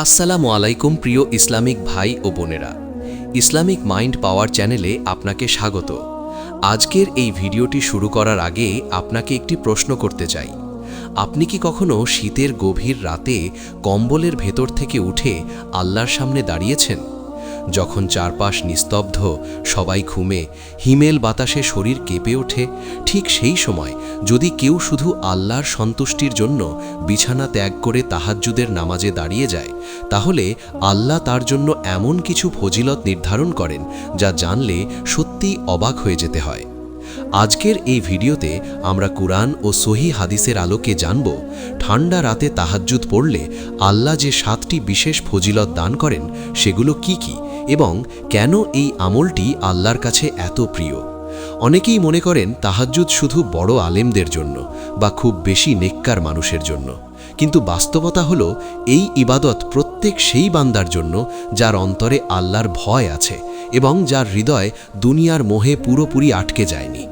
আসসালামু আলাইকুম প্রিয় ইসলামিক ভাই ও বোনেরা। ইসলামিক মাইন্ড পাওয়ার চ্যানেলে আপনাকে স্বাগত। আজকের এই ভিডিওটি শুরু করার আগে আপনাকে একটি প্রশ্ন করতে চাই। আপনি কি কখনো শীতের গভীর রাতে কম্বলের ভেতর থেকে উঠে আল্লাহর সামনে দাঁড়িয়েছেন? যখন চারপাশ নিস্তব্ধ, সবাই ঘুমে, হিমেল বাতাসে শরীর কেঁপে ওঠে, ঠিক সেই সময় যদি কেউ শুধু আল্লাহর সন্তুষ্টির জন্য বিছানা ত্যাগ করে তাহাজ্জুদের নামাজে দাঁড়িয়ে যায়, তাহলে আল্লাহ তার জন্য এমন কিছু ফজিলত নির্ধারণ করেন যা জানলে সত্যিই অবাক হয়ে যেতে হয়। আজকের এই ভিডিওতে আমরা কুরআন ও সহি হাদিসের আলোকে জানব, ঠান্ডা রাতে তাহাজ্জুদ পড়লে আল্লাহ যে সাতটি বিশেষ ফজিলত দান করেন, সেগুলো কি কি? এবং কেন এই আমলটি আল্লাহর কাছে এত প্রিয়? অনেকেই মনে করেন তাহাজ্জুদ শুধু বড় আলেমদের জন্য বা খুব বেশি নেককার মানুষের জন্য। কিন্তু বাস্তবতা হলো, এই ইবাদত প্রত্যেক সেই বান্দার জন্য যার অন্তরে আল্লাহর ভয় আছে এবং যার হৃদয় দুনিয়ার মোহে পুরোপুরি আটকে যায়নি।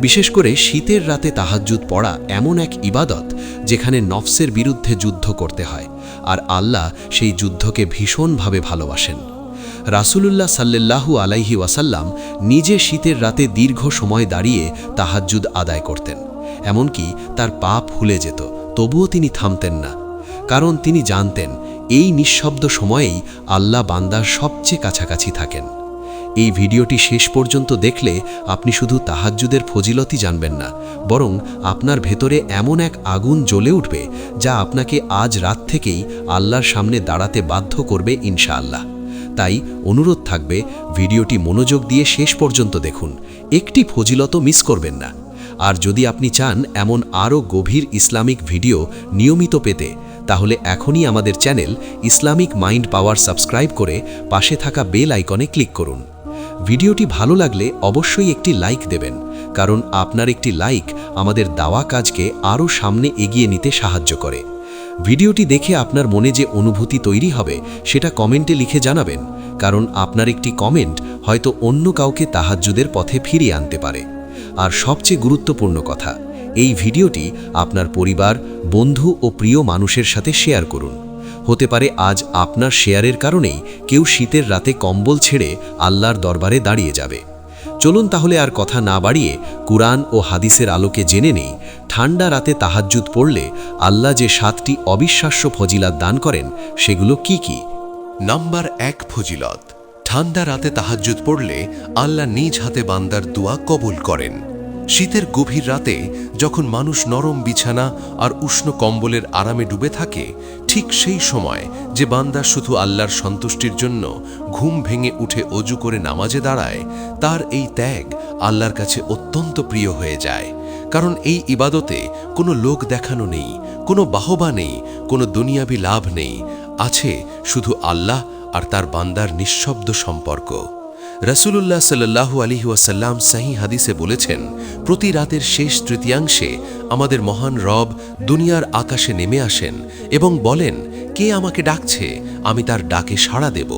বিশেষ করে শীতের রাতে তাহাজ্জুদ পড়া এমন এক ইবাদত যেখানে নফসের বিরুদ্ধে যুদ্ধ করতে হয়, আর আল্লাহ সেই যুদ্ধকে ভীষণভাবে ভালোবাসেন। রাসূলুল্লাহ সাল্লাল্লাহু আলাইহি ওয়াসাল্লাম নিজে শীতের রাতে দীর্ঘ সময় দাঁড়িয়ে তাহাজ্জুদ আদায় করতেন। এমনকি তার পা ফুলে যেত, তবুও তিনি থামতেন না। কারণ তিনি জানতেন, এই নিঃশব্দ সময়েই আল্লাহ বান্দার সবচেয়ে কাছাকাছি থাকেন। এই ভিডিওটি শেষ পর্যন্ত দেখলে আপনি শুধু তাহাজ্জুদের ফজিলতই জানবেন না, বরং আপনার ভেতরে এমন এক আগুন জ্বলে উঠবে যা আপনাকে আজ রাত থেকেই আল্লাহর সামনে দাঁড়াতে বাধ্য করবে ইনশাআল্লাহ। তাই অনুরোধ থাকবে ভিডিওটি মনোযোগ দিয়ে শেষ পর্যন্ত দেখুন। একটি ফজিলত মিস করবেন না। আর যদি আপনি চান এমন আরও গভীর ইসলামিক ভিডিও নিয়মিত পেতে, তাহলে এখনই আমাদের channel Islamic mind power subscribe করে পাশে থাকা বেল আইকনে ক্লিক করুন। ভিডিওটি ভালো লাগলে অবশ্যই একটি লাইক দেবেন, কারণ আপনার একটি লাইক আমাদের দাওয়া কাজকে আরও সামনে এগিয়ে নিতে সাহায্য করে। ভিডিওটি দেখে আপনার মনে যে অনুভূতি তৈরি হবে, সেটা কমেন্টে লিখে জানাবেন, কারণ আপনার একটি কমেন্ট হয়তো অন্য কাউকে তাহাজ্জুদের পথে ফিরিয়ে আনতে পারে। আর সবচেয়ে গুরুত্বপূর্ণ কথা, এই ভিডিওটি আপনার পরিবার, বন্ধু ও প্রিয় মানুষের সাথে শেয়ার করুন। হতে পারে আজ আপনার শেয়ারের কারণেই কেউ শীতের রাতে কম্বল ছেড়ে আল্লাহর দরবারে দাঁড়িয়ে যাবে। চলুন তাহলে আর কথা না বাড়িয়ে কুরআন ও হাদিসের আলোকে জেনে নেই, ঠান্ডা রাতে তাহাজ্জুদ পড়লে আল্লাহ যে সাতটি অবিশ্বাস্য ফজিলাত দান করেন, সেগুলো কি কি? নাম্বার এক ফজিলত, ঠান্ডা রাতে তাহাজ্জুদ পড়লে আল্লাহ নিজ হাতে বান্দার দোয়া কবুল করেন। শীতের গভীর রাতে যখন মানুষ নরম বিছানা আর উষ্ণ কম্বলের আরামে ডুবে থাকে ঠিক সেই সময় যে বান্দা শুধু আল্লাহর সন্তুষ্টির জন্য ঘুম ভেঙে উঠে অজু করে নামাজে দাঁড়ায়, তার এই ত্যাগ আল্লাহর কাছে অত্যন্ত প্রিয় হয়ে যায়। কারণ এই ইবাদতে কোনো লোক দেখানো নেই, কোনো বাহবা নেই, কোনো দুনিয়াবি লাভ নেই, আছে শুধু আল্লাহ আর তার বান্দার নিঃশব্দ সম্পর্ক। রসুল্লাহ সাল্লাহু আলিহি ওয়াসাল্লাম সাহি হাদিসে বলেছেন, প্রতি রাতের শেষ তৃতীয়াংশে আমাদের মহান রব দুনিয়ার আকাশে নেমে আসেন এবং বলেন, কে আমাকে ডাকছে, আমি তার ডাকে সাড়া দেব।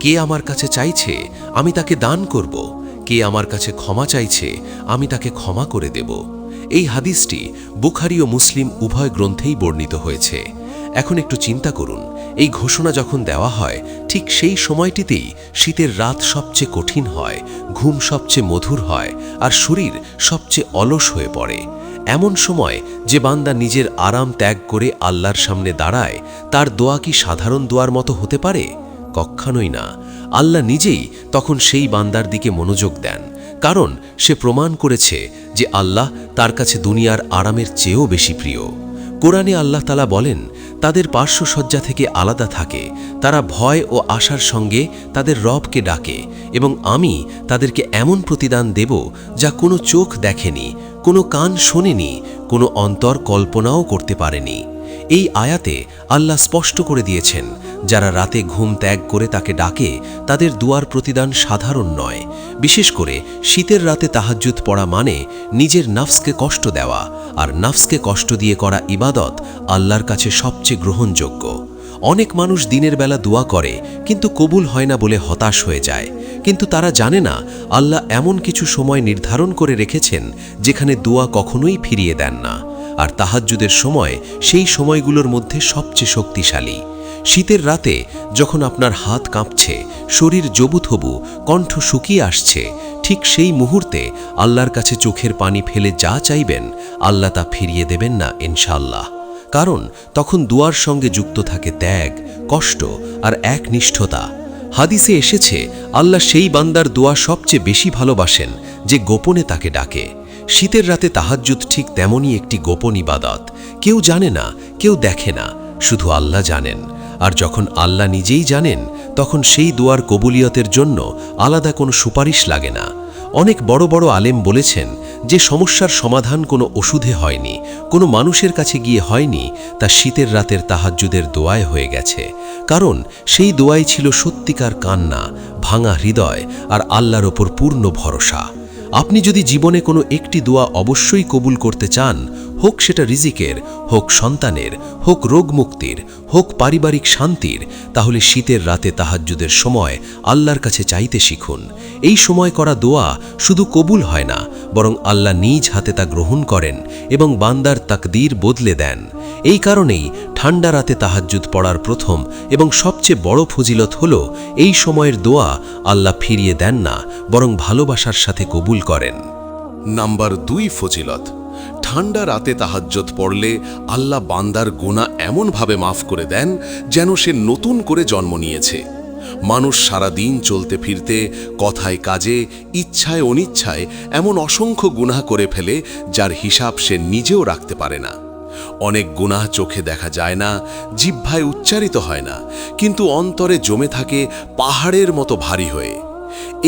কে আমার কাছে চাইছে, আমি তাকে দান করব। কে আমার কাছে ক্ষমা চাইছে, আমি তাকে ক্ষমা করে দেব। এই হাদিসটি বুখারি ও মুসলিম উভয় গ্রন্থেই বর্ণিত হয়েছে। এখন একটু চিন্তা করুন। এই ঘোষণা যখন দেওয়া হয়, ঠিক সেই সময়টিতেই শীতের রাত সবচেয়ে কঠিন হয়, ঘুম সবচেয়ে মধুর হয়, আর শরীর সবচেয়ে অলস হয়ে পড়ে। এমন সময় যে বান্দা নিজের আরাম ত্যাগ করে আল্লাহর সামনে দাঁড়ায়, তার দোয়া কি সাধারণ দোয়ার মতো হতে পারে? কক্ষানই না। আল্লাহ নিজেই তখন সেই বান্দার দিকে মনোযোগ দেন, কারণ সে প্রমাণ করেছে যে আল্লাহ তার কাছে দুনিয়ার আরামের চেয়েও বেশি প্রিয়। কোরআনে আল্লাহ তালা বলেন, তাদের পার্শ্বসজ্জা থেকে আলাদা থাকে, তারা ভয় ও আশার সঙ্গে তাদের রবকে ডাকে, এবং আমি তাদেরকে এমন প্রতিদান দেব যা কোনো চোখ দেখেনি, কোনো কান শোনেনি, কোনো অন্তর কল্পনাও করতে পারেনি। এই আয়াতে আল্লাহ স্পষ্ট করে দিয়েছেন, যারা রাতে ঘুম ত্যাগ করে তাকে ডাকে, তাদের দুয়ার প্রতিদান সাধারণ নয়। বিশেষ করে শীতের রাতে তাহাজ্জুদ পড়া মানে নিজের নাফসকে কষ্ট দেওয়া, আর নাফসকে কষ্ট দিয়ে করা ইবাদত আল্লাহর কাছে সবচেয়ে গ্রহণযোগ্য। অনেক মানুষ দিনের বেলা দোয়া করে, কিন্তু কবুল হয় না বলে হতাশ হয়ে যায়। কিন্তু তারা জানে না, আল্লাহ এমন কিছু সময় নির্ধারণ করে রেখেছেন, যেখানে দোয়া কখনোই ফিরিয়ে দেন না। আর তাহাজ্জুদের সময় সেই সময়গুলোর মধ্যে সবচেয়ে শক্তিশালী। শীতের রাতে যখন আপনার হাত কাঁপছে, শরীর জবুথবু কণ্ঠ শুকিয়ে আসছে, ঠিক সেই মুহূর্তে আল্লাহর কাছে চোখের পানি ফেলে যা চাইবেন, আল্লাহ তা ফিরিয়ে দেবেন না ইনশাল্লাহ কারণ তখন দুয়ার সঙ্গে যুক্ত থাকে ত্যাগ, কষ্ট আর একনিষ্ঠতা। হাদিসে এসেছে, আল্লাহ সেই বান্দার দোয়া সবচেয়ে বেশি ভালোবাসেন, যে গোপনে তাকে ডাকে। শীতের রাতে তাহাজ্জুদ ঠিক তেমনই একটি গোপন ইবাদত। কেউ জানে না, কেউ দেখে না, শুধু আল্লাহ জানেন। আর যখন আল্লাহ নিজেই জানেন, তখন সেই দোয়ার কবুলিয়তের জন্য আলাদা কোনো সুপারিশ লাগে না। অনেক বড় বড় আলেম বলেছেন যে, সমস্যার সমাধান কোনো ওষুধে হয়নি, কোনো মানুষের কাছে গিয়ে হয়নি, তা শীতের রাতের তাহাজ্জুদের দোয়ায় হয়ে গেছে। কারণ সেই দোয়াই ছিল সত্যিকার কান্না, ভাঙা হৃদয় আর আল্লাহর ওপর পূর্ণ ভরসা। আপনি যদি জীবনে কোনো একটি দোয়া অবশ্যই কবুল করতে চান হোক সেটা রিজিকের, হোক সন্তানের, হোক রোগ মুক্তির হোক পারিবারিক শান্তির, তাহলে শীতের রাতে তাহাজ্জুদের সময় আল্লাহর কাছে চাইতে শিখুন। এই সময় করা দোয়া শুধু কবুল হয় না, বরং আল্লাহ নিজ হাতে তা গ্রহণ করেন এবং বান্দার তাকদীর বদলে দেন। এই কারণেই ঠান্ডা রাতে তাহাজ্জুদ পড়ার প্রথম এবং সবচেয়ে বড় ফজিলত হল, এই সময়ের দোয়া আল্লাহ ফিরিয়ে দেন না, বরং ভালোবাসার সাথে কবুল করেন। নাম্বার দুই ফজিলত। ঠান্ডা রাতে তাহাজ্জত পড়লে আল্লাহ বান্দার গোনা এমনভাবে মাফ করে দেন যেন সে নতুন করে জন্ম নিয়েছে। মানুষ সারা দিন চলতে ফিরতে, কথায় কাজে, ইচ্ছায় অনিচ্ছায় এমন অসংখ্য গুনাহ করে ফেলে যার হিসাব সে নিজেও রাখতে পারে না। অনেক গুনাহ চোখে দেখা যায় না, জিহ্বায় উচ্চারিত হয় না, কিন্তু অন্তরে জমে থাকে পাহাড়ের মতো ভারী হয়ে।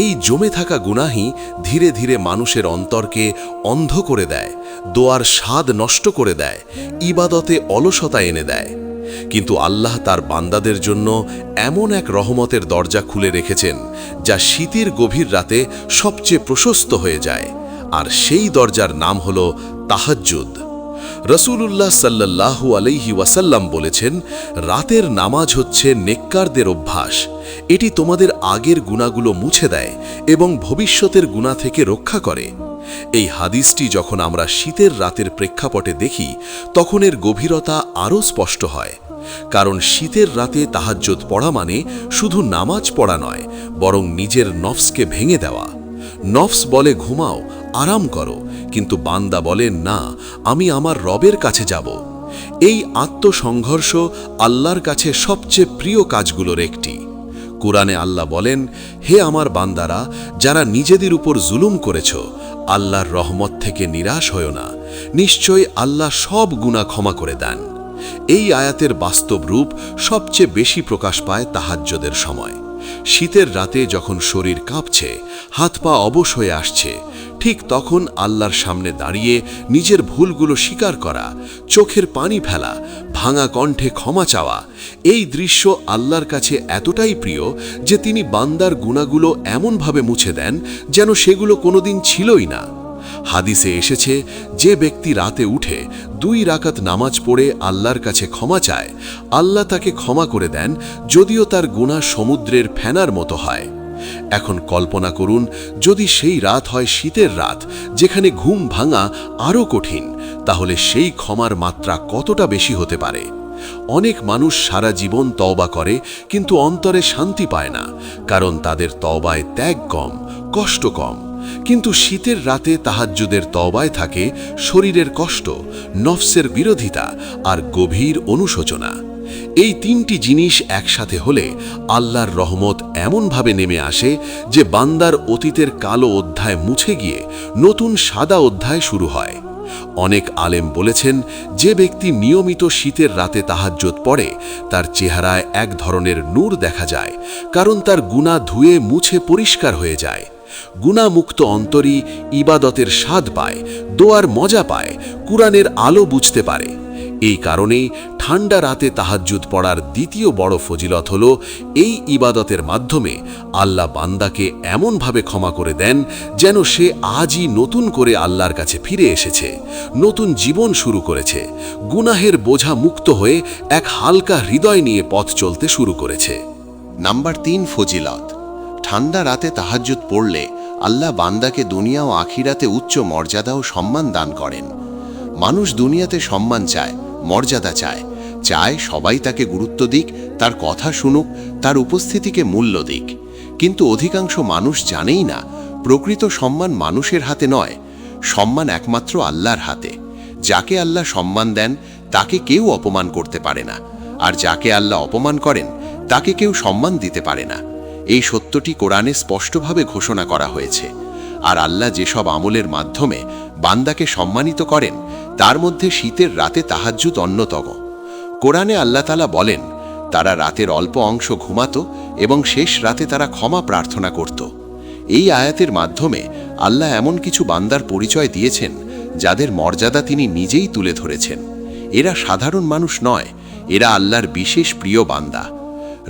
এই জমে থাকা গুনাহি ধীরে ধীরে মানুষের অন্তরকে অন্ধ করে দেয়, দোয়ার স্বাদ নষ্ট করে দেয়, ইবাদতে অলসতা এনে দেয়। কিন্তু আল্লাহ তার বান্দাদের জন্য এমন এক রহমতের দরজা খুলে রেখেছেন, যা শীতের গভীর রাতে সবচেয়ে প্রশস্ত হয়ে যায়, আর সেই দরজার নাম হল তাহাজ্জুদ। রসুলুল্লাহ সাল্লাল্লাহু আলাইহি ওয়াসাল্লাম বলেছেন, রাতের নামাজ হচ্ছে নেককারদের অভ্যাস এটি তোমাদের আগের গুণাগুলো মুছে দেয় এবং ভবিষ্যতের গুণা থেকে রক্ষা করে। এই হাদিসটি যখন আমরা শীতের রাতের প্রেক্ষাপটে দেখি, তখন এর গভীরতা আরও স্পষ্ট হয়। কারণ শীতের রাতে তাহাজ্জুদ পড়া মানে শুধু নামাজ পড়া নয়, বরং নিজের নফসকে ভেঙে দেওয়া। নফস বলে ঘুমাও, আরাম করো, কিন্তু বান্দা বলেন না, আমি আমার রবের কাছে যাব। এই আত্মসংঘর্ষ আল্লাহর কাছে সবচেয়ে প্রিয় কাজগুলোর একটি। কোরআনে আল্লাহ বলেন, হে আমার বান্দারা, যারা নিজেদের উপর জুলুম করেছ, আল্লাহর রহমত থেকে নিরাশ হও না। নিশ্চয় আল্লাহ সব গুণা ক্ষমা করে দেন। এই আয়াতের বাস্তব রূপ সবচেয়ে বেশি প্রকাশ পায় তাহাজ্যদের সময়। শীতের রাতে যখন শরীর কাঁপছে, হাত পা অবশ হয়ে আসছে, ঠিক তখন আল্লাহর সামনে দাঁড়িয়ে নিজের ভুলগুলো স্বীকার করা, চোখের পানি ফেলা, ভাঙা কণ্ঠে ক্ষমা চাওয়া, এই দৃশ্য আল্লাহর কাছে এতটাই প্রিয় যে তিনি বান্দার গুণাগুলো এমনভাবে মুছে দেন যেন সেগুলো কোনোদিন ছিলই না। হাদিসে এসেছে, যে ব্যক্তি রাতে উঠে দুই রাকাত নামাজ পড়ে আল্লাহর কাছে ক্ষমা চায়, আল্লাহ তাকে ক্ষমা করে দেন যদিও তার গুণা সমুদ্রের ফেনার মতো হয়। এখন কল্পনা করুন, যদি সেই রাত হয় শীতের রাত, যেখানে ঘুম ভাঙা আরও কঠিন, তাহলে সেই ক্ষমার মাত্রা কতটা বেশি হতে পারে? অনেক মানুষ সারা জীবন তওবা করে, কিন্তু অন্তরে শান্তি পায় না, কারণ তাদের তওবায় ত্যাগ কম, কষ্ট কম। কিন্তু শীতের রাতে তাহাজ্জুদের তবায় থাকে শরীরের কষ্ট, নফসের বিরোধিতা আর গভীর অনুশোচনা। এই তিনটি জিনিস একসাথে হলে আল্লাহর রহমত এমনভাবে নেমে আসে যে বান্দার অতীতের কালো অধ্যায় মুছে গিয়ে নতুন সাদা অধ্যায় শুরু হয়। অনেক আলেম বলেছেন, যে ব্যক্তি নিয়মিত শীতের রাতে তাহাজ্জত পড়ে, তার চেহারায় এক ধরনের নূর দেখা যায়, কারণ তার গুণা ধুয়ে মুছে পরিষ্কার হয়ে যায়। গুণামুক্ত অন্তরই ইবাদতের স্বাদ পায়, দোয়ার মজা পায়, কুরআনের আলো বুঝতে পারে। এই কারণেই ঠান্ডা রাতে তাহাজ্জুদ পড়ার দ্বিতীয় বড় ফজিলত হল এই ইবাদতের মাধ্যমে আল্লাহ বান্দাকে এমনভাবে ক্ষমা করে দেন যেন সে আজই নতুন করে আল্লাহর কাছে ফিরে এসেছে, নতুন জীবন শুরু করেছে, গুনাহের বোঝা মুক্ত হয়ে এক হালকা হৃদয় নিয়ে পথ চলতে শুরু করেছে। নাম্বার তিন ফজিলত। ঠান্ডা রাতে তাহাজ্জুদ পড়লে আল্লাহ বান্দাকে দুনিয়া ও আখিরাতে উচ্চ মর্যাদা ও সম্মান দান করেন। মানুষ দুনিয়াতে সম্মান চায়, মর্যাদা চায় চায় সবাই তাকে গুরুত্ব দিক, তার কথা শুনুক, তার উপস্থিতিকে মূল্য দিক। কিন্তু অধিকাংশ মানুষ জানেই না, প্রকৃত সম্মান মানুষের হাতে নয়, সম্মান একমাত্র আল্লাহর হাতে। যাকে আল্লাহ সম্মান দেন, তাকে কেউ অপমান করতে পারে না। আর যাকে আল্লাহ অপমান করেন, তাকে কেউ সম্মান দিতে পারে না। এই সত্যটি কোরআনে স্পষ্টভাবে ঘোষণা করা হয়েছে। আর আল্লাহ যেসব আমলের মাধ্যমে বান্দাকে সম্মানিত করেন, তার মধ্যে শীতের রাতে তাহাজ্জুদ অন্যতম। কোরআনে আল্লাহ তালা বলেন, তারা রাতের অল্প অংশ ঘুমাত এবং শেষ রাতে তারা ক্ষমা প্রার্থনা করত। এই আয়াতের মাধ্যমে আল্লাহ এমন কিছু বান্দার পরিচয় দিয়েছেন, যাদের মর্যাদা তিনি নিজেই তুলে ধরেছেন। এরা সাধারণ মানুষ নয়, এরা আল্লাহর বিশেষ প্রিয় বান্দা।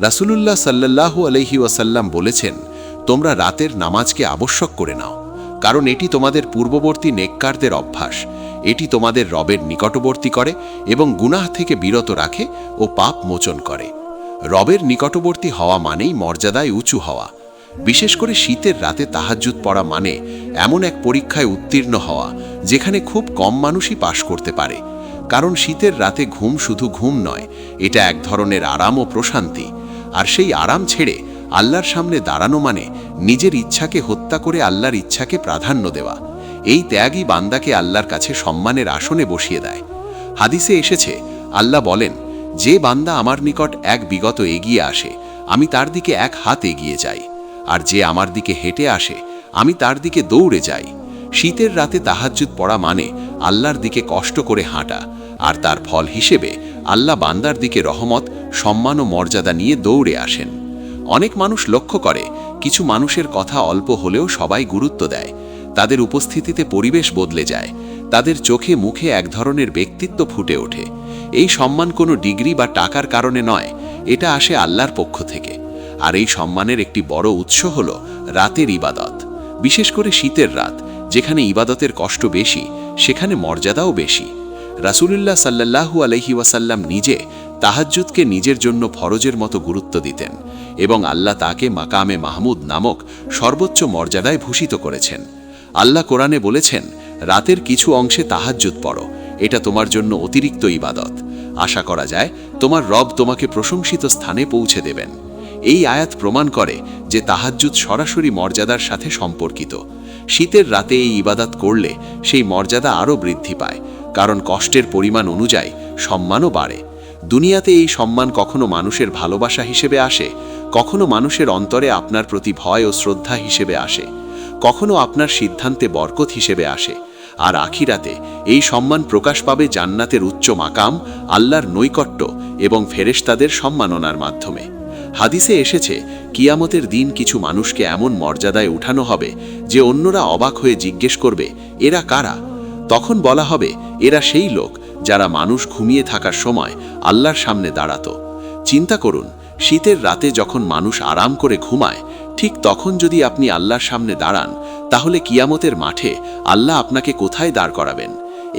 রাসূলুল্লাহ সাল্লাল্লাহু আলহি ওয়াসাল্লাম বলেছেন, তোমরা রাতের নামাজকে আবশ্যক করে নাও, কারণ এটি তোমাদের পূর্ববর্তী নেককারদের অভ্যাস। এটি তোমাদের রবের নিকটবর্তী করে এবং গুনাহ থেকে বিরত রাখে ও পাপ মোচন করে। রবের নিকটবর্তী হওয়া মানেই মর্যাদায় উঁচু হওয়া। বিশেষ করে শীতের রাতে তাহাজ্জুদ পড়া মানে এমন এক পরীক্ষায় উত্তীর্ণ হওয়া, যেখানে খুব কম মানুষই পাশ করতে পারে। কারণ শীতের রাতে ঘুম শুধু ঘুম নয়, এটা এক ধরনের আরাম ও প্রশান্তি। আর সেই আরাম ছেড়ে আল্লাহর সামনে দাঁড়ানো মানে নিজের ইচ্ছাকে হত্যা করে আল্লাহর ইচ্ছাকে প্রাধান্য দেওয়া। এই ত্যাগই বান্দাকে আল্লাহর কাছে সম্মানের আসনে বসিয়ে দেয়। হাদিসে এসেছে, আল্লাহ বলেন, যে বান্দা আমার নিকট এক বিগত এগিয়ে আসে, আমি তার দিকে এক হাত এগিয়ে যাই। আর যে আমার দিকে হেঁটে আসে, আমি তার দিকে দৌড়ে যাই। শীতের রাতে তাহাজ্জুদ পড়া মানে আল্লাহর দিকে কষ্ট করে হাঁটা। আর তার ফল হিসেবে আল্লাহ বান্দার দিকে রহমত, সম্মান ও মর্যাদা নিয়ে দৌড়ে আসেন। অনেক মানুষ লক্ষ্য করে, কিছু মানুষের কথা অল্প হলেও সবাই গুরুত্ব দেয়। তাদের উপস্থিতিতে পরিবেশ বদলে যায়। তাদের চোখে মুখে এক ধরনের ব্যক্তিত্ব ফুটে ওঠে। এই সম্মান কোনো ডিগ্রি বা টাকার কারণে নয়, এটা আসে আল্লাহর পক্ষ থেকে। আর এই সম্মানের একটি বড় উৎস হল রাতের ইবাদত। বিশেষ করে শীতের রাত, যেখানে ইবাদতের কষ্ট বেশি, সেখানে মর্যাদাও বেশি। রাসূলুল্লাহ সাল্লাল্লাহু আলহি ওয়াসাল্লাম নিজে তাহাজ্জুদকে নিজের জন্য ফরজের মতো গুরুত্ব দিতেন এবং আল্লাহ তাকে মাকামে মাহমুদ নামক সর্বোচ্চ মর্যাদায় ভূষিত করেছেন। আল্লাহ কোরআনে বলেছেন, রাতের কিছু অংশে তাহাজ্জুদ পড়ো, এটা তোমার জন্য অতিরিক্ত ইবাদত। আশা করা যায়, তোমার রব তোমাকে প্রশংসিত স্থানে পৌঁছে দেবেন। এই আয়াত প্রমাণ করে যে তাহাজ্জুদ সরাসরি মর্যাদার সাথে সম্পর্কিত। শীতের রাতে এই ইবাদাত করলে সেই মর্যাদা আরও বৃদ্ধি পায়। কারণ কষ্টের পরিমাণ অনুযায়ী সম্মানও বাড়ে। দুনিয়াতে এই সম্মান কখনো মানুষের ভালোবাসা হিসেবে আসে, কখনো মানুষের অন্তরে আপনার প্রতি ভয় ও শ্রদ্ধা হিসেবে আসে, কখনো আপনার সিদ্ধান্তে বরকত হিসেবে আসে। আর আখিরাতে এই সম্মান প্রকাশ পাবে জান্নাতের উচ্চ মাকাম, আল্লাহর নৈকট্য এবং ফেরেশতাদের সম্মাননার মাধ্যমে। হাদিসে এসেছে, কিয়ামতের দিন কিছু মানুষকে এমন মর্যাদায় উঠানো হবে যে অন্যরা অবাক হয়ে জিজ্ঞেস করবে, এরা কারা? তখন বলা হবে, এরা সেই লোক যারা মানুষ ঘুমিয়ে থাকার সময় আল্লাহর সামনে দাঁড়াত। চিন্তা করুন, শীতের রাতে যখন মানুষ আরাম করে ঘুমায়, ঠিক তখন যদি আপনি আল্লাহর সামনে দাঁড়ান, তাহলে কিয়ামতের মাঠে আল্লাহ আপনাকে কোথায় দাঁড় করাবেন?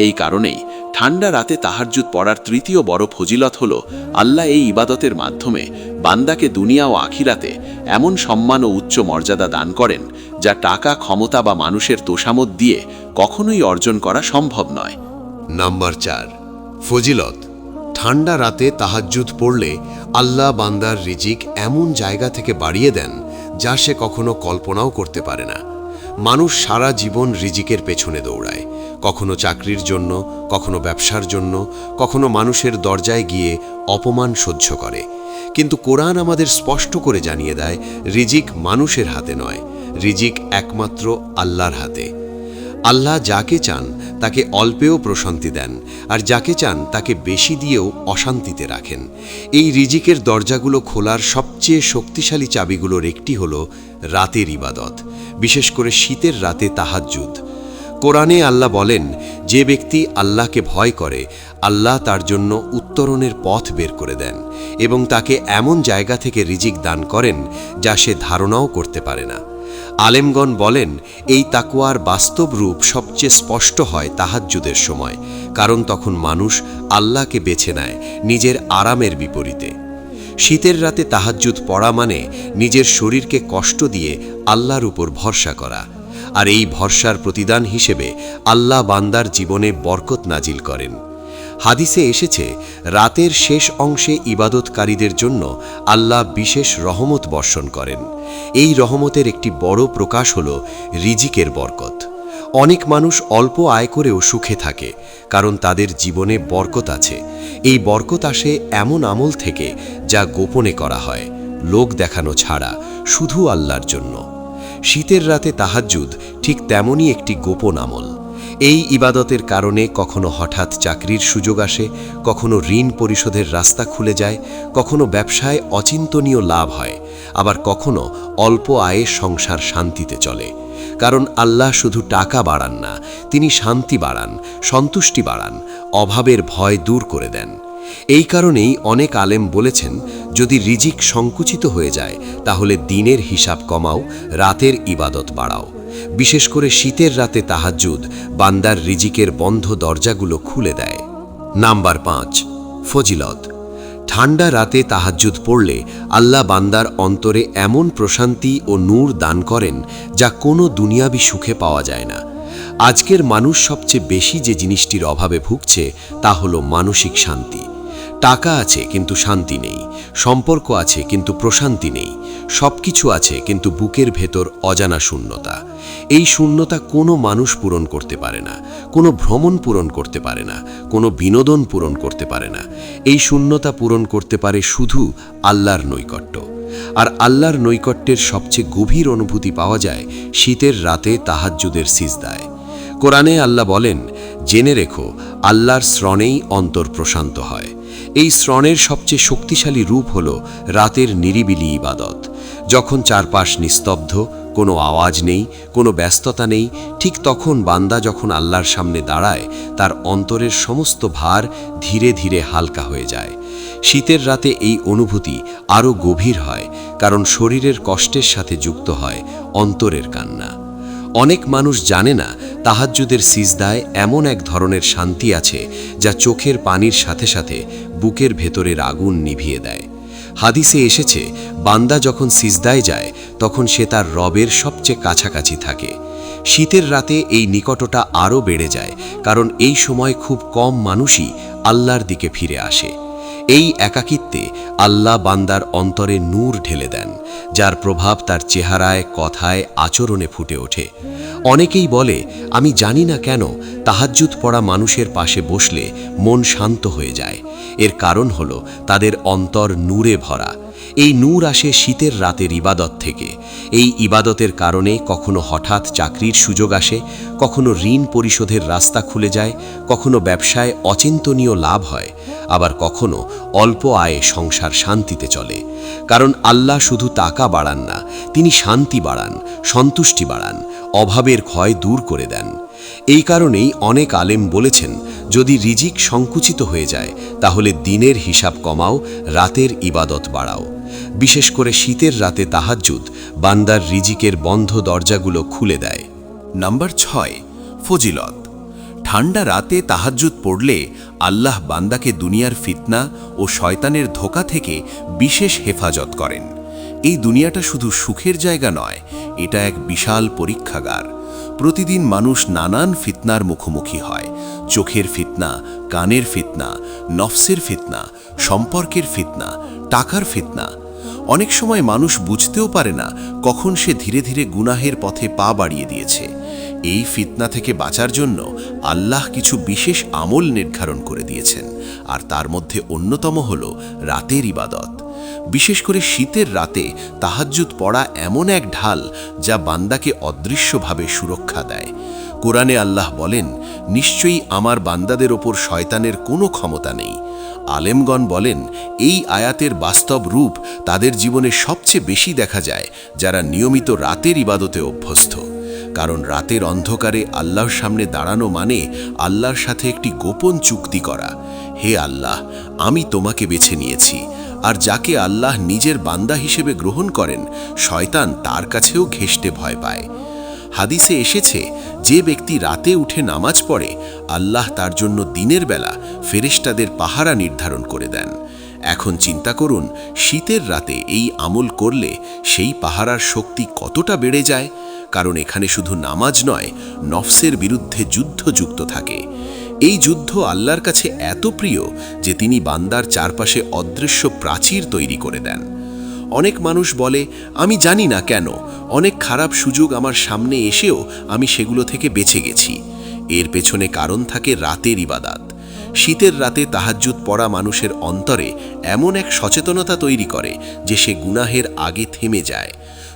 এই কারণেই ঠান্ডা রাতে তাহারজুদ পড়ার তৃতীয় বড় ফজিলত হল আল্লাহ এই ইবাদতের মাধ্যমে বান্দাকে দুনিয়া ও আখিরাতে এমন সম্মান ও উচ্চ মর্যাদা দান করেন যা টাকা, ক্ষমতা বা মানুষের তোষামত দিয়ে কখনোই অর্জন করা সম্ভব নয়। নাম্বার চার, ফজিলত। ঠান্ডা রাতে তাহাজ্জুদ পড়লে আল্লাহ বান্দার রিজিক এমন জায়গা থেকে বাড়িয়ে দেন যা সে কখনো কল্পনাও করতে পারে না। মানুষ সারা জীবন রিজিকের পেছনে দৌড়ায়। কখনো চাকরির জন্য, কখনো ব্যবসার জন্য, কখনো মানুষের দরজায় গিয়ে অপমান সহ্য করে। কিন্তু কোরআন আমাদের স্পষ্ট করে জানিয়ে দেয়, রিজিক মানুষের হাতে নয়, রিজিক একমাত্র আল্লাহর হাতে। আল্লাহ যাকে চান তাকে অল্পেও প্রশান্তি দেন, আর যাকে চান তাকে বেশি দিয়েও অশান্তিতে রাখেন। এই রিজিকের দরজাগুলো খোলার সবচেয়ে শক্তিশালী চাবিগুলোর একটি হল রাতের ইবাদত, বিশেষ করে শীতের রাতে তাহাজ্জুদ। কোরআনে আল্লাহ বলেন, যে ব্যক্তি আল্লাহকে ভয় করে, আল্লাহ তার জন্য উত্তরণের পথ বের করে দেন এবং তাকে এমন জায়গা থেকে রিজিক দান করেন যা সে ধারণাও করতে পারে না। আলেমগণ বলেন, এই তাকুয়ার বাস্তব রূপ সবচেয়ে স্পষ্ট হয় তাহাজ্জুদের সময়, কারণ তখন মানুষ আল্লাহকে বেছে নেয় নিজের আরামের বিপরীতে। শীতের রাতে তাহাজ্জুদ পড়া মানে নিজের শরীরকে কষ্ট দিয়ে আল্লাহর উপর ভরসা করা, আর এই ভরসার প্রতিদান হিসেবে আল্লাহ বান্দার জীবনে বরকত নাজিল করেন। হাদিসে এসেছে, রাতের শেষ অংশে ইবাদতকারীদের জন্য আল্লাহ বিশেষ রহমত বর্ষণ করেন। এই রহমতের একটি বড় প্রকাশ হল রিজিকের বরকত। অনেক মানুষ অল্প আয় করেও সুখে থাকে, কারণ তাদের জীবনে বরকত আছে। এই বরকত আসে এমন আমল থেকে যা গোপনে করা হয়, লোক দেখানো ছাড়া, শুধু আল্লাহর জন্য। শীতের রাতে তাহাজ্জুদ ঠিক তেমনই একটি গোপন আমল। এই ইবাদতের কারণে কখনো হঠাৎ চাকরির সুযোগ আসে, কখনো ঋণ পরিশোধের রাস্তা খুলে যায়, কখনো ব্যবসায় অচিন্তনীয় লাভ হয়, আবার কখনো অল্প আয়ে সংসার শান্তিতে চলে। কারণ আল্লাহ শুধু টাকা বাড়ান না, তিনি শান্তি বাড়ান, সন্তুষ্টি বাড়ান, অভাবের ভয় দূর করে দেন। এই কারণেই অনেক আলেম বলেছেন, যদি রিজিক সংকুচিত হয়ে যায়, তাহলে দিনের হিসাব কমাও, রাতের ইবাদত বাড়াও। বিশেষ করে শীতের রাতে তাহাজ্জুদ বান্দার রিজিকের বন্ধ দরজাগুলো খুলে দেয়। নাম্বার পাঁচ, ফজিলত। ঠান্ডা রাতে তাহাজ্জুদ পড়লে আল্লাহ বান্দার অন্তরে এমন প্রশান্তি ও নূর দান করেন যা কোনো দুনিয়াবি সুখে পাওয়া যায় না। আজকের মানুষ সবচেয়ে বেশি যে জিনিসটির অভাবে ভুগছে, তা হলো মানসিক শান্তি। টাকা আছে কিন্তু শান্তি নেই, সম্পর্ক আছে কিন্তু প্রশান্তি নেই সব কিছু আছে কিন্তু বুকের ভেতর অজানা শূন্যতা। এই শূন্যতা কোনো মানুষ পূরণ করতে পারে না, কোনো ভ্রমণ পূরণ করতে পারে না, কোনো বিনোদন পূরণ করতে পারে না। এই শূন্যতা পূরণ করতে পারে শুধু আল্লাহর নৈকট্য। আর আল্লাহর নৈকট্যের সবচেয়ে গভীর অনুভূতি পাওয়া যায় শীতের রাতে তাহাজ্জুদের সিজদায়। কোরআনে আল্লাহ বলেন, জেনে রেখো, আল্লাহর শ্রণেই অন্তর প্রশান্ত হয়। এই শ্রণের সবচেয়ে শক্তিশালী রূপ হল রাতের নিরিবিলি ইবাদত। যখন চারপাশ নিস্তব্ধ, কোনো আওয়াজ নেই, কোনো ব্যস্ততা নেই, ঠিক তখন বান্দা যখন আল্লাহর সামনে দাঁড়ায়, তার অন্তরের সমস্ত ভার ধীরে ধীরে হালকা হয়ে যায়। শীতের রাতে এই অনুভূতি আরও গভীর হয়, কারণ শরীরের কষ্টের সাথে যুক্ত হয় অন্তরের কান্না। অনেক মানুষ জানে না, তাহাজ্জুদের সিজদায় এমন এক ধরনের শান্তি আছে, যা চোখের পানির সাথে সাথে বুকের ভেতরের আগুন নিভিয়ে দেয়। হাদিসে এসেছে, বান্দা যখন সিজদায় যায়, তখন সে তার রবের সবচেয়ে কাছাকাছি থাকে। শীতের রাতে এই নিকটটা আরও বেড়ে যায়, কারণ এই সময় খুব কম মানুষই আল্লাহর দিকে ফিরে আসে। এই একাকিত্বে আল্লাহ বান্দার অন্তরে নূর ঢেলে দেন, যার প্রভাব তার চেহারায়, কথায়, আচরণে ফুটে ওঠে। অনেকেই বলে, আমি জানি না কেন তাহাজ্জুদ পড়া মানুষের পাশে বসলে মন শান্ত হয়ে যায়। এর কারণ হলো তাদের অন্তর নূরে ভরা। এই নূর আসে শীতের রাতের ইবাদত থেকে। এই ইবাদতের কারণে কখনো হঠাৎ চাকরির সুযোগ আসে, কখনো ঋণ পরিশোধের রাস্তা খুলে যায়, কখনো ব্যবসায় অচিন্তনীয় লাভ হয়, আবার কখনো অল্প আয়ে সংসার শান্তিতে চলে। কারণ আল্লাহ শুধু টাকা বাড়ান না, তিনি শান্তি বাড়ান, সন্তুষ্টি বাড়ান, অভাবের ক্ষয় দূর করে দেন। এই কারণেই অনেক আলেম বলেছেন, যদি রিজিক সংকুচিত হয়ে যায়, তাহলে দিনের হিসাব কমাও, রাতের ইবাদত বাড়াও। বিশেষ করে শীতের রাতে তাহাজ্জুদ বান্দার রিজিকের বন্ধ দরজাগুলো খুলে দেয়। নাম্বার ছয়, ফজিলত। ঠান্ডা রাতে তাহাজ্জুদ পড়লে আল্লাহ বান্দাকে দুনিয়ার ফিতনা ও শয়তানের ধোকা থেকে বিশেষ হেফাজত করেন। এই দুনিয়াটা শুধু সুখের জায়গা নয়, এটা এক বিশাল পরীক্ষাগার। প্রতিদিন মানুষ নানান ফিতনার মুখোমুখি হয়। চোখের ফিতনা, কানের ফিতনা, নফসের ফিতনা, সম্পর্কের ফিতনা, টাকার ফিতনা। অনেক সময় মানুষ বুঝতেও পারে না কখন সে ধীরে ধীরে গুনাহের পথে পা বাড়িয়ে দিয়েছে। এই ফিতনা থেকে বাঁচার জন্য আল্লাহ কিছু বিশেষ আমল নির্ধারণ করে দিয়েছেন। আর তার মধ্যে অন্যতম হল রাতের ইবাদত। বিশেষ করে শীতের রাতে তাহাজ্জুদ পড়া এমন এক ঢাল যা বান্দাকে অদৃশ্যভাবে সুরক্ষা দেয়। কোরআনে আল্লাহ বলেন, নিশ্চয়ই আমার বান্দাদের ওপর শয়তানের কোনো ক্ষমতা নেই। আলেমগণ বলেন, এই আয়াতের বাস্তব রূপ তাদের জীবনে সবচেয়ে বেশি দেখা যায় যারা নিয়মিত রাতের ইবাদতে অভ্যস্ত। কারণ রাতের অন্ধকারে আল্লাহর সামনে দাঁড়ানো মানে আল্লাহর সাথে একটি গোপন চুক্তি করা। হে আল্লাহ, আমি তোমাকে বেছে নিয়েছি। আর যাকে আল্লাহ নিজের বান্দা হিসেবে গ্রহণ করেন, শয়তান তার কাছেও ঘেষ্টে ভয় পায়। হাদিসে এসেছে, যে ব্যক্তি রাতে উঠে নামাজ পড়ে, আল্লাহ তার জন্য দিনের বেলা ফেরেশতাদের পাহারা নির্ধারণ করে দেন। এখন চিন্তা করুন, শীতের রাতে এই আমল করলে সেই পাহারার শক্তি কতটা বেড়ে যায়? কারণ এখানে শুধু নামাজ নয়, নফসের বিরুদ্ধে যুদ্ধ যুক্ত থাকে। এই যুদ্ধ আল্লাহর কাছে এত প্রিয় যে তিনি বান্দার চারপাশে অদৃশ্য প্রাচীর তৈরি করে দেন। অনেক মানুষ বলে, আমি জানি না কেন, অনেক খারাপ সুযোগ আমার সামনে এসেও আমি সেগুলো থেকে বেঁচে গেছি। এর পেছনে কারণ থাকে রাতের ইবাদাত। শীতের রাতে তাহাজ্জুদ পড়া মানুষের অন্তরে এমন এক সচেতনতা তৈরি করে যে সে গুনাহের আগে থেমে যায়।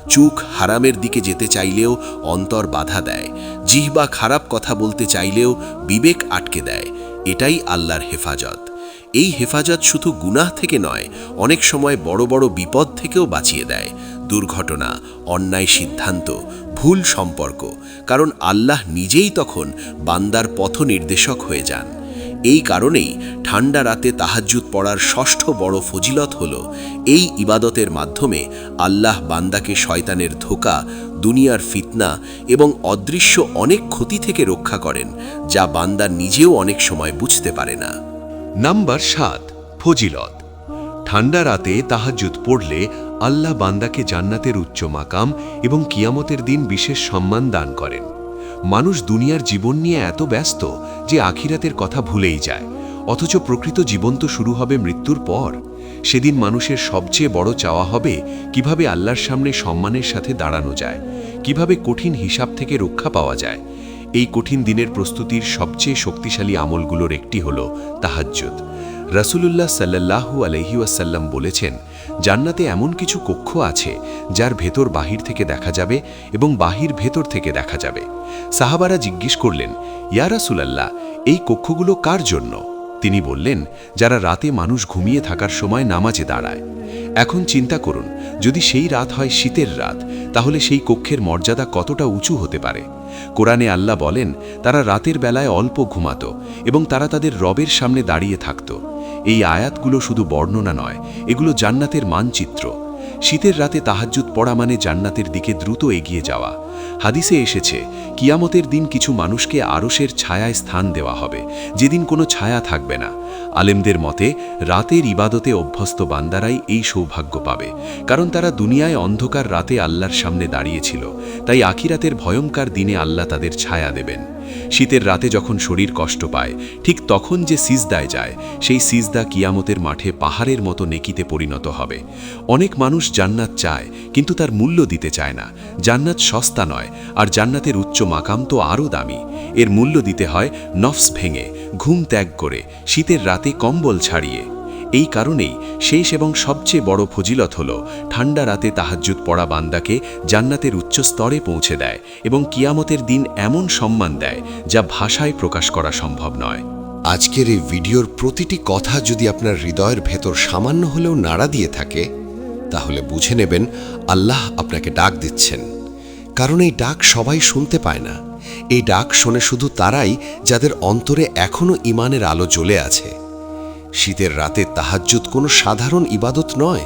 চুখ হারামের দিকে যেতে চাইলেও অন্তর বাধা দেয়। জিহবা খারাপ কথা বলতে চাইলেও বিবেক আটকে দেয়। এটাই আল্লাহর হেফাজত। এই হেফাজত শুধু গুনাহ থেকে নয়, অনেক সময় বড় বড় বিপদ থেকেও বাঁচিয়ে দেয়। দুর্ঘটনা, অন্যায় সিদ্ধান্ত, ভুল সম্পর্ক, কারণ আল্লাহ নিজেই তখন বান্দার পথ নির্দেশক হয়ে যান। এই কারণেই ঠান্ডা রাতে তাহাজ্জুদ পড়ার ষষ্ঠ বড় ফজিলত হল, এই ইবাদতের মাধ্যমে আল্লাহ বান্দাকে শয়তানের ধোকা, দুনিয়ার ফিতনা এবং অদৃশ্য অনেক ক্ষতি থেকে রক্ষা করেন, যা বান্দা নিজেও অনেক সময় বুঝতে পারে না। নাম্বার সাত, ফজিলত। ঠান্ডা রাতে তাহাজ্জুদ পড়লে আল্লাহ বান্দাকে জান্নাতের উচ্চ মাকাম এবং কিয়ামতের দিন বিশেষ সম্মান দান করেন। মানুষ দুনিয়ার জীবন নিয়ে এত ব্যস্ত যে আখিরাতের কথা ভুলেই যায়। অথচ প্রকৃত জীবন তো শুরু হবে মৃত্যুর পর। সেদিন মানুষের সবচেয়ে বড় চাওয়া হবে কীভাবে আল্লাহর সামনে সম্মানের সাথে দাঁড়ানো যায়, কীভাবে কঠিন হিসাব থেকে রক্ষা পাওয়া যায়। এই কঠিন দিনের প্রস্তুতির সবচেয়ে শক্তিশালী আমলগুলোর একটি হল তাহাজ্জুদ। রাসূলুল্লাহ সাল্লাল্লাহু আলহি ওয়াসাল্লাম বলেছেন জান্নাতে এমন কিছু কক্ষ আছে যার ভেতর বাহির থেকে দেখা যাবে এবং বাহির ভেতর থেকে দেখা যাবে। সাহাবারা জিজ্ঞেস করলেন, ইয়া রাসূলাল্লাহ, এই কক্ষগুলো কার জন্য? তিনি বললেন, যারা রাতে মানুষ ঘুমিয়ে থাকার সময় নামাজে দাঁড়ায়। এখন চিন্তা করুন, যদি সেই রাত হয় শীতের রাত, তাহলে সেই কক্ষের মর্যাদা কতটা উঁচু হতে পারে? কোরআনে আল্লাহ বলেন, তারা রাতের বেলায় অল্প ঘুমাত এবং তারা তাদের রবের সামনে দাঁড়িয়ে থাকত। এই আয়াতগুলো শুধু বর্ণনা নয়, এগুলো জান্নাতের মানচিত্র। শীতের রাতে তাহাজ্জুদ পড়া মানে জান্নাতের দিকে দ্রুত এগিয়ে যাওয়া। হাদিসে এসেছে, কিয়ামতের দিন কিছু মানুষকে আরশের ছায়ায় স্থান দেওয়া হবে, যেদিন কোনো ছায়া থাকবে না। আলেমদের মতে, রাতের ইবাদতে অভ্যস্ত বান্দারাই এই সৌভাগ্য পাবে, কারণ তারা দুনিয়ায় অন্ধকার রাতে আল্লাহর সামনে দাঁড়িয়েছিল, তাই আখিরাতের ভয়ঙ্কর দিনে আল্লাহ তাদের ছায়া দেবেন। শীতের রাতে যখন শরীর কষ্ট পায়, ঠিক তখন যে সিজদায় যায়, সেই সিজদা কিয়ামতের মাঠে পাহাড়ের মতো নেকিতে পরিণত হবে। অনেক মানুষ জান্নাত চায়, কিন্তু তার মূল্য দিতে চায় না। জান্নাত সস্তা নয়, আর জান্নাতের উচ্চ মাকাম তো আরও দামি। এর মূল্য দিতে হয় নফস ভেঙে, ঘুম ত্যাগ করে, শীতের রাতে কম্বল ছাড়িয়ে। এই কারণেই শেষ এবং সবচেয়ে বড় ফজিলত হল, ঠান্ডা রাতে তাহাজ্জুদ পড়া বান্দাকে জান্নাতের উচ্চ স্তরে পৌঁছে দেয় এবং কিয়ামতের দিন এমন সম্মান দেয় যা ভাষায় প্রকাশ করা সম্ভব নয়। আজকের এই ভিডিওর প্রতিটি কথা যদি আপনার হৃদয়ের ভেতর সামান্য হলেও নাড়া দিয়ে থাকে, তাহলে বুঝে নেবেন আল্লাহ আপনাকে ডাক দিচ্ছেন। কারণ এই ডাক সবাই শুনতে পায় না। এই ডাক শোনে শুধু তারাই যাদের অন্তরে এখনও ইমানের আলো জ্বলে আছে। শীতের রাতে তাহাজ্জুদ কোনো সাধারণ ইবাদত নয়।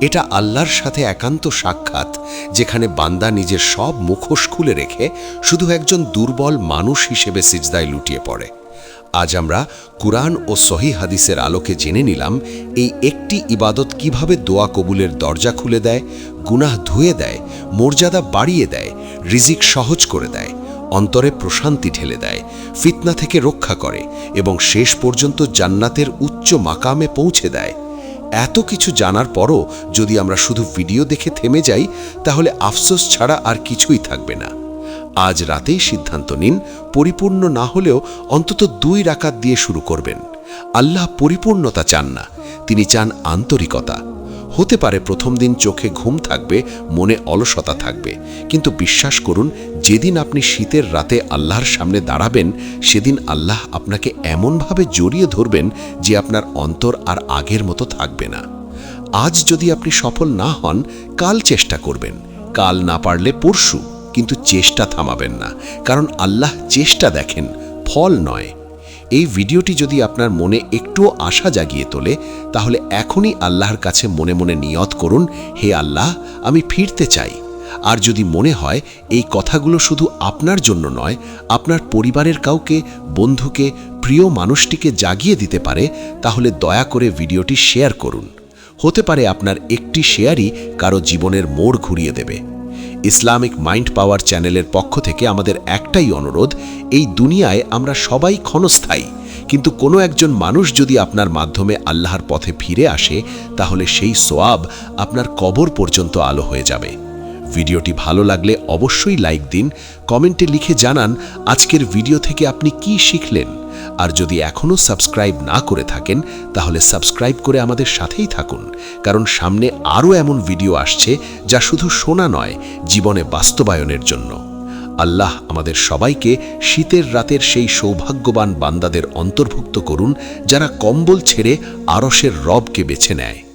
এটা আল্লাহর সাথে একান্ত সাক্ষাৎ, যেখানে বান্দা নিজের সব মুখোশ খুলে রেখে শুধু একজন দুর্বল মানুষ হিসেবে সিজদায় লুটিয়ে পড়ে। আজ আমরা কুরআন ও সহি হাদিসের আলোকে জেনে নিলাম, এই একটি ইবাদত কীভাবে দোয়া কবুলের দরজা খুলে দেয়, গুনাহ ধুয়ে দেয়, মর্যাদা বাড়িয়ে দেয়, রিজিক সহজ করে দেয়, অন্তরে প্রশান্তি ঢেলে দেয়, ফিতনা থেকে রক্ষা করে এবং শেষ পর্যন্ত জান্নাতের উচ্চ মাকামে পৌঁছে দেয়। এত কিছু জানার পরও যদি আমরা শুধু ভিডিও দেখে থেমে যাই, তাহলে আফসোস ছাড়া আর কিছুই থাকবে না। আজ রাতেই সিদ্ধান্ত নিন, পরিপূর্ণ না হলেও অন্তত দুই রাকাত দিয়ে শুরু করবেন। আল্লাহ পরিপূর্ণতা চান না, তিনি চান আন্তরিকতা। হতে পারে প্রথম দিন চোখে ঘুম থাকবে, মনে অলসতা থাকবে, কিন্তু বিশ্বাস করুন, যেদিন আপনি শীতের রাতে আল্লাহর সামনে দাঁড়াবেন, সেদিন আল্লাহ আপনাকে এমনভাবে জড়িয়ে ধরবেন যে আপনার অন্তর আর আগের মতো থাকবে না। আজ যদি আপনি সফল না হন, কাল চেষ্টা করবেন, কাল না পারলে পরশু। কিন্তু চেষ্টা থামাবেন না। কারণ আল্লাহ চেষ্টা দেখেন, ফল নয়। এই ভিডিওটি যদি আপনার মনে একটুও আশা জাগিয়ে তোলে, তাহলে এখনই আল্লাহর কাছে মনে মনে নিয়ত করুন, হে আল্লাহ, আমি ফিরতে চাই। আর যদি মনে হয় এই কথাগুলো শুধু আপনার জন্য নয়, আপনার পরিবারের কাউকে, বন্ধুকে, প্রিয় মানুষটিকে জাগিয়ে দিতে পারে, তাহলে দয়া করে ভিডিওটি শেয়ার করুন। হতে পারে আপনার একটি শেয়ারই কারও জীবনের মোড় ঘুরিয়ে দেবে। ইসলামিক মাইন্ড পাওয়ার চ্যানেলের পক্ষ থেকে আমাদের একটাই অনুরোধ, এই দুনিয়ায় আমরা সবাই ক্ষণস্থায়ী। কিন্তু কোনো একজন মানুষ যদি আপনার মাধ্যমে আল্লাহর পথে ফিরে আসে, তাহলে সেই সোয়াব আপনার কবর পর্যন্ত আলো হয়ে যাবে। ভিডিওটি ভালো লাগলে অবশ্যই লাইক দিন, কমেন্টে লিখে জানান আজকের ভিডিও থেকে আপনি কি শিখলেন। আর যদি এখনও সাবস্ক্রাইব না করে থাকেন, তাহলে সাবস্ক্রাইব করে আমাদের সাথেই থাকুন। কারণ সামনে আরও এমন ভিডিও আসছে যা শুধু শোনা নয়, জীবনে বাস্তবায়নের জন্য। আল্লাহ আমাদের সবাইকে শীতের রাতের সেই সৌভাগ্যবান বান্দাদের অন্তর্ভুক্ত করুন, যারা কম্বল ছেড়ে আরসের রবকে বেছে নেয়।